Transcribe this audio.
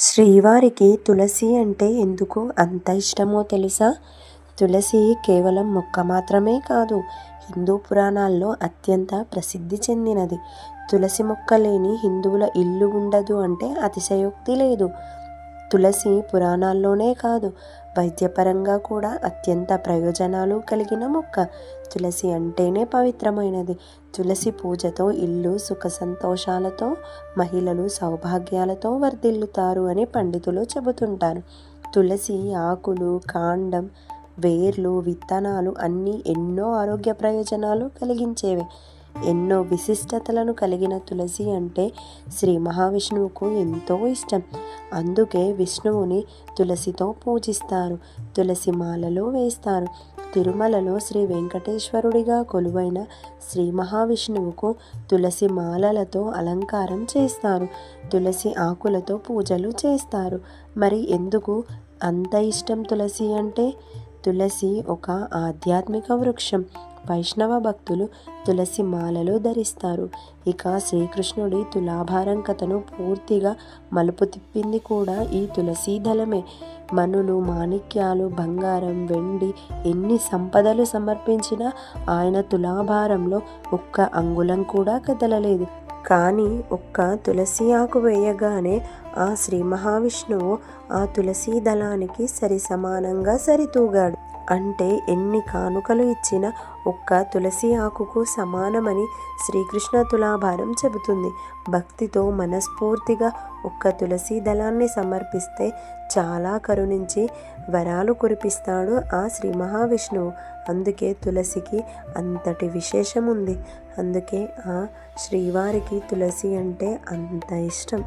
శ్రీవారికి తులసి అంటే ఎందుకు అంత ఇష్టమో తెలుసా? తులసి కేవలం మొక్క మాత్రమే కాదు హిందూ పురాణాల్లో అత్యంత ప్రసిద్ధి చెందినది. తులసి మొక్క లేని హిందువుల ఇల్లు ఉండదు అంటే అతిశయోక్తి లేదు. తులసి పురాణాల్లోనే కాదు వైద్యపరంగా కూడా అత్యంత ప్రయోజనాలు కలిగిన మొక్క. తులసి అంటేనే పవిత్రమైనది. తులసి పూజతో ఇల్లు సుఖ సంతోషాలతో మహిళలు సౌభాగ్యాలతో వర్ధిల్లుతారు అని పండితులు చెబుతుంటారు. తులసి ఆకులు కాండం వేర్లు విత్తనాలు అన్నీ ఎన్నో ఆరోగ్య ప్రయోజనాలు కలిగించేవి. ఎన్నో విశిష్టతలను కలిగిన తులసి అంటే శ్రీ మహావిష్ణువుకు ఎంతో ఇష్టం. అందుకే విష్ణువుని తులసితో పూజిస్తారు తులసి మాలలో వేస్తారు. తిరుమలలో శ్రీ వెంకటేశ్వరుడిగా కొలువైన శ్రీ మహావిష్ణువుకు తులసి మాలలతో అలంకారం చేస్తారు తులసి ఆకులతో పూజలు చేస్తారు. మరి ఎందుకు అంత ఇష్టం తులసి అంటే? తులసి ఒక ఆధ్యాత్మిక వృక్షం. వైష్ణవ భక్తులు తులసి మాలలు ధరిస్తారు. ఇక శ్రీకృష్ణుడి తులాభారం కథను పూర్తిగా మలుపు తిప్పింది కూడా ఈ తులసీ దళమే. మనులు మాణిక్యాలు బంగారం వెండి ఎన్ని సంపదలు సమర్పించినా ఆయన తులాభారంలో ఒక్క అంగుళం కూడా కదలలేదు. కానీ ఒక్క తులసి ఆకు వేయగానే ఆ శ్రీ మహావిష్ణువు ఆ తులసీ దళానికి సరి సమానంగా సరితూగాడు. అంటే ఎన్ని కానుకలు ఇచ్చినా ఒక్క తులసి ఆకుకు సమానమని శ్రీకృష్ణ తులాభారం చెబుతుంది. భక్తితో మనస్ఫూర్తిగా ఒక్క తులసి దళాన్ని సమర్పిస్తే చాలా కరుణించి వరాలు కురిపిస్తాడు ఆ శ్రీ మహావిష్ణువు. అందుకే తులసికి అంతటి విశేషం ఉంది అందుకే ఆ శ్రీవారికి తులసి అంటే అంత ఇష్టం.